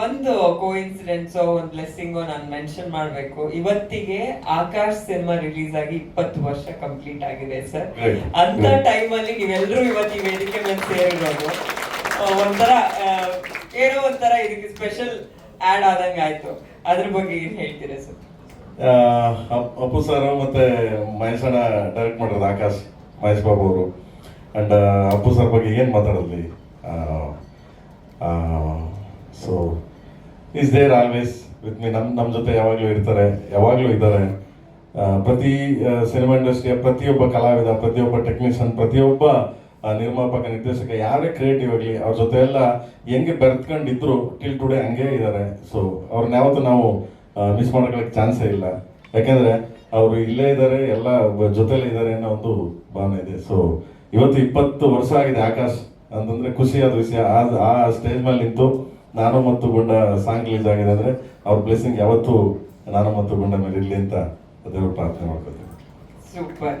ಒಂದು coincidences ಒಂದು blessing ನಾನು ಮೆನ್ಷನ್ ಮಾಡಬೇಕು. ಇವತ್ತಿಗೆ ಆಕಾಶ್ ಸಿನಿಮಾ ರಿಲೀಸ್ ಆಗಿ ಇಪ್ಪತ್ತು ವರ್ಷ ಕಂಪ್ಲೀಟ್ ಆಗಿದೆ ಸರ್. ಅಂತ. ಟೈಮ್ ಅಲ್ಲಿ ನೀವೆಲ್ಲರೂ ಇವತ್ತು ಈ ವೇದಿಕೆ ಮೇಲೆ ಸೇರಿರೋದು. ಒಂಥರ ಏನೋ ಒಂಥರ ಇದಕ್ಕೆ ಸ್ಪೆಷಲ್ ಆ್ಯಡ್ ಆದಂಗೆ ಆಯ್ತು. ಅದ್ರ ಬಗ್ಗೆ ಏನ್ ಹೇಳ್ತೀರಾ ಸರ್ ಅಪ್ಪು ಸರ್ ಮತ್ತೆ ಮಹೇಶ್ ಅಣ್ಣ ಡೈರೆಕ್ಟ್ ಮಾಡಿರೋದು ಆಕಾಶ್ ಮಹೇಶ್ ಬಾಬು ಅವರು. ಅಂಡ್ ಅಪ್ಪು ಸರ್ ಬಗ್ಗೆ ಏನು ಮಾತಾಡಲಿ so is there always with me ನಮ್ಮ ನಮ್ಮ ಜೊತೆ ಯಾವಾಗಲೂ ಇರ್ತಾರೆ, ಯಾವಾಗಲೂ ಇದ್ದಾರೆ. ಪ್ರತಿ ಸಿನಿಮಾ ಇಂಡಸ್ಟ್ರಿಯ ಪ್ರತಿಯೊಬ್ಬ ಕಲಾವಿದ, ಪ್ರತಿಯೊಬ್ಬ ಟೆಕ್ನಿಷಿಯನ್ ಪ್ರತಿಯೊಬ್ಬ ನಿರ್ಮಾಪಕ, ನಿರ್ದೇಶಕ, ಯಾರೇ ಕ್ರಿಯೇಟಿವ್ ಆಗಲಿ, ಅವ್ರ ಜೊತೆ ಎಲ್ಲ ಹೆಂಗೆ ಬೆರೆತ್ಕೊಂಡಿದ್ರು ಟಿಲ್ ಟುಡೇ ಹಂಗೆ ಇದ್ದಾರೆ. ಸೊ ಅವ್ರನ್ನ ಯಾವತ್ತೂ ನಾವು ಮಿಸ್ ಮಾಡ್ಕೊಳ್ಳೋಕೆ ಚಾನ್ಸೇ ಇಲ್ಲ. ಯಾಕೆಂದರೆ ಅವರು ಇಲ್ಲೇ ಇದ್ದಾರೆ, ಎಲ್ಲ ಜೊತೆಲೇ ಇದ್ದಾರೆ ಅನ್ನೋ ಒಂದು ಭಾವನೆ ಇದೆ. ಸೊ ಇವತ್ತು ಇಪ್ಪತ್ತು ವರ್ಷ ಆಗಿದೆ ಆಕಾಶ್, ಅಂತಂದ್ರೆ ಖುಷಿಯಾದ ವಿಷಯ. ಆ ಸ್ಟೇಜ್ ಮೇಲೆ ನಿಂತು ನಾನು ಮತ್ತು ಗುಂಡ ಸಾಂಗ್ ರಿಲೀಸ್ ಆಗಿದೆ ಅಂದ್ರೆ ಅವ್ರ ಬ್ಲೆಸ್ಸಿಂಗ್ ಯಾವತ್ತೂ ನಾನು ಮತ್ತು ಗುಂಡ ಮೇಲೆ ಇರಲಿ ಅಂತ ಅದೇ ಪ್ರಾರ್ಥನೆ ಮಾಡ್ಕೊತೀನಿ ಸೂಪರ್